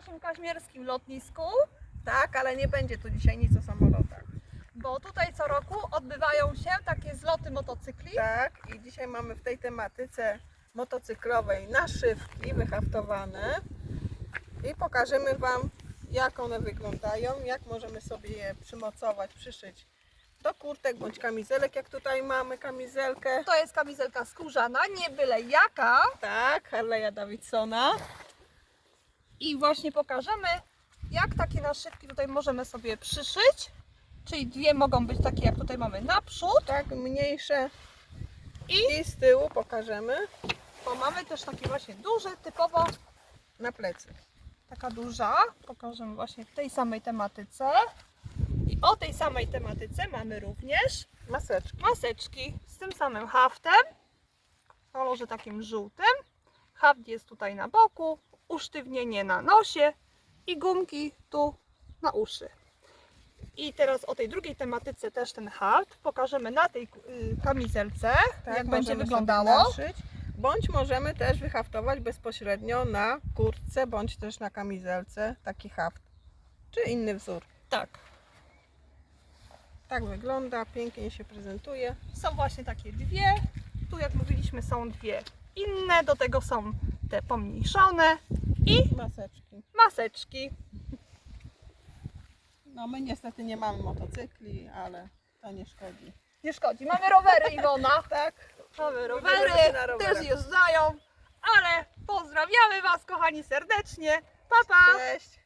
naszym kaźmierskim lotnisku, Tak, ale nie będzie tu dzisiaj nic o samolotach. bo tutaj co roku odbywają się takie zloty motocykli. Tak, i dzisiaj mamy w tej tematyce motocyklowej naszywki wyhaftowane i pokażemy Wam, jak one wyglądają, jak możemy sobie je przymocować, przyszyć do kurtek bądź kamizelek, jak tutaj mamy kamizelkę. To jest kamizelka skórzana, nie byle jaka. Tak, Harley'a Davidsona. I właśnie pokażemy, jak takie naszywki tutaj możemy sobie przyszyć. Czyli dwie mogą być takie, jak tutaj mamy naprzód. Tak, mniejsze I i z tyłu pokażemy bo mamy też takie właśnie duże, typowo na plecy. taka duża. Pokażemy właśnie w tej samej tematyce. I o tej samej tematyce mamy również Maseczki. maseczki z tym samym haftem w kolorze takim żółtym. Haft jest tutaj na boku, usztywnienie na nosie i gumki tu na uszy. I teraz o tej drugiej tematyce też ten haft pokażemy na tej y, kamizelce, Tak, jak będzie wyglądało. naszyć. Bądź możemy też wyhaftować bezpośrednio na kurtce, bądź też na kamizelce taki haft, czy inny wzór. Tak, Tak wygląda, pięknie się prezentuje. są właśnie takie dwie. Tu jak mówiliśmy są dwie inne, do tego są te pomniejszone i Maseczki. maseczki. No my niestety nie mamy motocykli, ale to nie szkodzi. Nie szkodzi, mamy rowery Iwona. Tak, Mamy rowery, się na rowerach. też jeżdżają, ale pozdrawiamy Was kochani serdecznie. Pa, pa! cześć.